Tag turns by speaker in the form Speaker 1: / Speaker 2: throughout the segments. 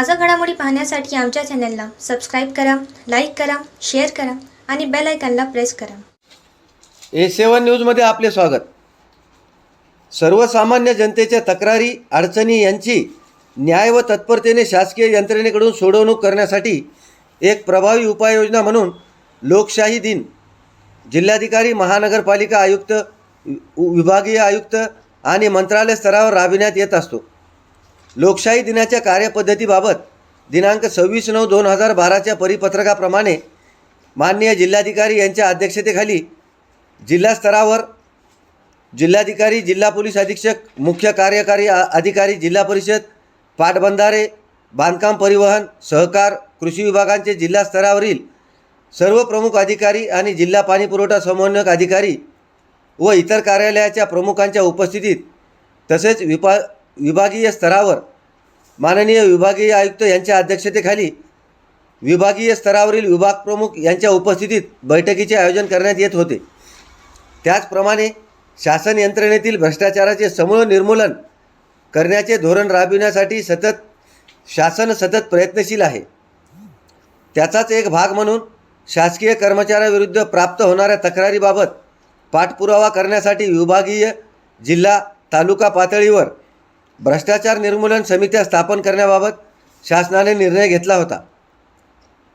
Speaker 1: ताज्या घडामोडी पाहण्यासाठी आमच्या चॅनलला सबस्क्राईब करा लाईक करा शेअर करा आणि बेल आयकॉनला प्रेस करा.
Speaker 2: ए सेवन न्यूजमध्ये आपले स्वागत. सर्वसामान्य जनतेच्या तक्रारी अडचणी यांची न्याय व तत्परतेने शासकीय यंत्रणेकडून सोडवणूक करण्यासाठी एक प्रभावी उपाययोजना म्हणून लोकशाही दिन जिल्हाधिकारी महानगरपालिका आयुक्त विभागीय आयुक्त आणि मंत्रालय स्तरावर राबविण्यात येत असतो. लोकशाही दिनाच्या कार्यपद्धतीबाबत दिनांक सव्वीस नऊ दोन हजार बाराच्या परिपत्रकाप्रमाणे माननीय जिल्हाधिकारी यांच्या अध्यक्षतेखाली जिल्हा स्तरावर जिल्हाधिकारी जिल्हा पोलीस अधीक्षक मुख्य कार्यकारी आ- अधिकारी जिल्हा परिषद पाटबंधारे बांधकाम परिवहन सहकार कृषी विभागांचे जिल्हा स्तरावरील सर्व प्रमुख अधिकारी आणि जिल्हा पाणीपुरवठा समन्वयक अधिकारी व इतर कार्यालयाच्या प्रमुखांच्या उपस्थितीत तसेच विपा विभागीय स्तरावर माननीय विभागीय आयुक्त यांच्या अध्यक्षतेखाली विभागीय स्तरावरील विभाग प्रमुख यांच्या उपस्थितीत बैठकीचे आयोजन करण्यात येत होते. त्याचप्रमाणे शासन यंत्रणेतील भ्रष्टाचाराचे समूळ निर्मूलन करण्याचे धोरण राबविण्यासाठी सतत शासन सतत प्रयत्नशील आहे. त्याचाच एक भाग म्हणून शासकीय कर्मचाऱ्याविरुद्ध प्राप्त होणाऱ्या तक्रारीबाबत पाठपुरावा करण्यासाठी विभागीय जिल्हा तालुका पातळीवर भ्रष्टाचार निर्मूलन समित्या स्थापन करण्याबाबत शासनाने निर्णय घेतला होता.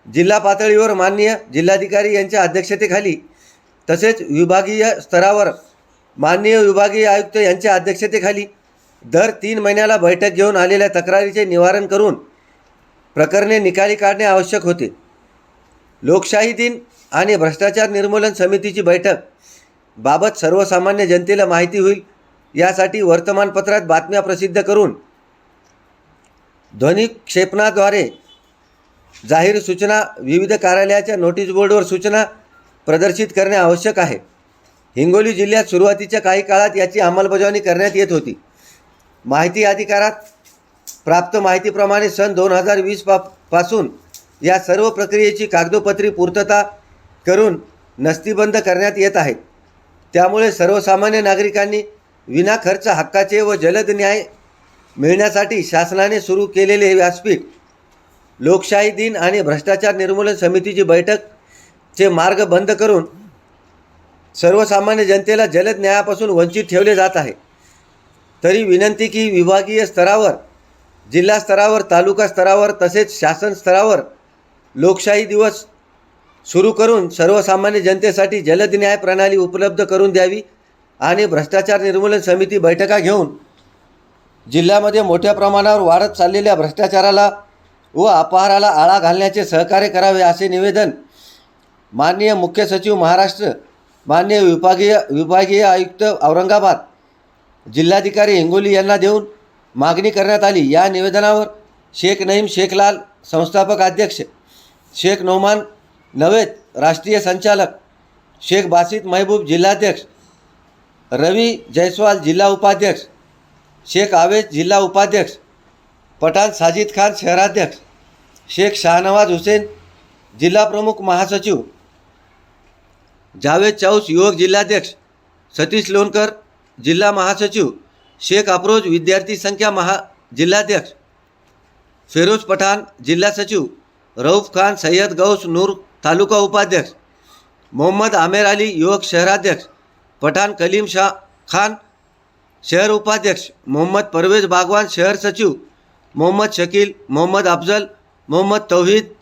Speaker 2: जिल्हा पातळीवर माननीय जिल्हाधिकारी यांच्या अध्यक्षतेखाली तसेच विभागीय स्तरावर माननीय विभागीय आयुक्त यांच्या अध्यक्षतेखाली दर तीन महिन्याला बैठक घेऊन आलेल्या तक्रारीचे निवारण करून प्रकरणे निकाली काढणे आवश्यक होते. लोकशाही दिन आणि भ्रष्टाचार निर्मूलन समितीची बैठक बाबत सर्वसामान्य जनतेला माहिती होईल. यासाठी वर्तमानपत्रात बातम्या प्रसिद्ध करून ध्वनी क्षेपणाद्वारे जाहीर सूचना विविध कार्यालयाच्या नोटीस बोर्डवर सूचना प्रदर्शित करणे आवश्यक आहे. हिंगोली जिल्ह्यात सुरुवातीच्या काही काळात याची अंमलबजावणी करण्यात येत होती. माहिती अधिकारात प्राप्त माहितीप्रमाणे सन दोन हजार वीस पा पासून या सर्व प्रक्रियेची कागदोपत्री पूर्तता करून नस्तीबंद करण्यात येत आहेत त्यामुळे सर्वसामान्य नागरिकांनी विनाखर्च हक्काचे व जलद न्याय मिळण्यासाठी शासनाने सुरू केलेले व्यासपीठ लोकशाही दिन आणि भ्रष्टाचार निर्मूलन समितीची बैठकचे मार्ग बंद करून सर्वसामान्य जनतेला जलद न्यायापासून वंचित ठेवले जात आहे. तरी विनंती की विभागीय स्तरावर जिल्हा स्तरावर तालुका स्तरावर तसेच शासन स्तरावर लोकशाही दिवस सुरू करून सर्वसामान्य जनतेसाठी जलद न्याय प्रणाली उपलब्ध करून द्यावी आणि भ्रष्टाचार निर्मूलन समिती बैठका घेऊन जिल्ह्यामध्ये मोठ्या प्रमाणावर वाढत चाललेल्या भ्रष्टाचाराला व अपहाराला आळा घालण्याचे सहकार्य करावे असे निवेदन माननीय मुख्य सचिव महाराष्ट्र माननीय विभागीय विभागीय आयुक्त औरंगाबाद जिल्हाधिकारी हिंगोली यांना देऊन मागणी करण्यात आली. या निवेदनावर शेख नईम शेखलाल संस्थापक अध्यक्ष शेख नोमान नवेद राष्ट्रीय संचालक शेख बासित महबूब जिल्हाध्यक्ष रवी जयस्वाल जिल्हा उपाध्यक्ष शेख आवेज जिल्हा उपाध्यक्ष पठाण साजिद खान शहराध्यक्ष शेख शाहनवाज हुसेन जिल्हा प्रमुख महासचिव जावेद चौस युवक जिल्हाध्यक्ष सतीश लोणकर जिल्हा महासचिव शेख अप्रोज विद्यार्थी संख्या महा जिल्हाध्यक्ष फिरोज पठाण जिल्हा सचिव रऊफ खान सय्यद गौस नूर तालुका उपाध्यक्ष मोहम्मद आमेर अली युवक शहराध्यक्ष पठाण कलीम शाह खान शहर उपाध्यक्ष मोहम्मद परवेज बागवान शहर सचिव मोहम्मद शकील मोहम्मद अफजल मोहम्मद तौहीद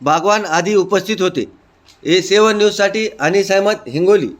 Speaker 2: बागवान आदी उपस्थित होते. ए सेवन न्यूजसाठी अनिस अहमद हिंगोली.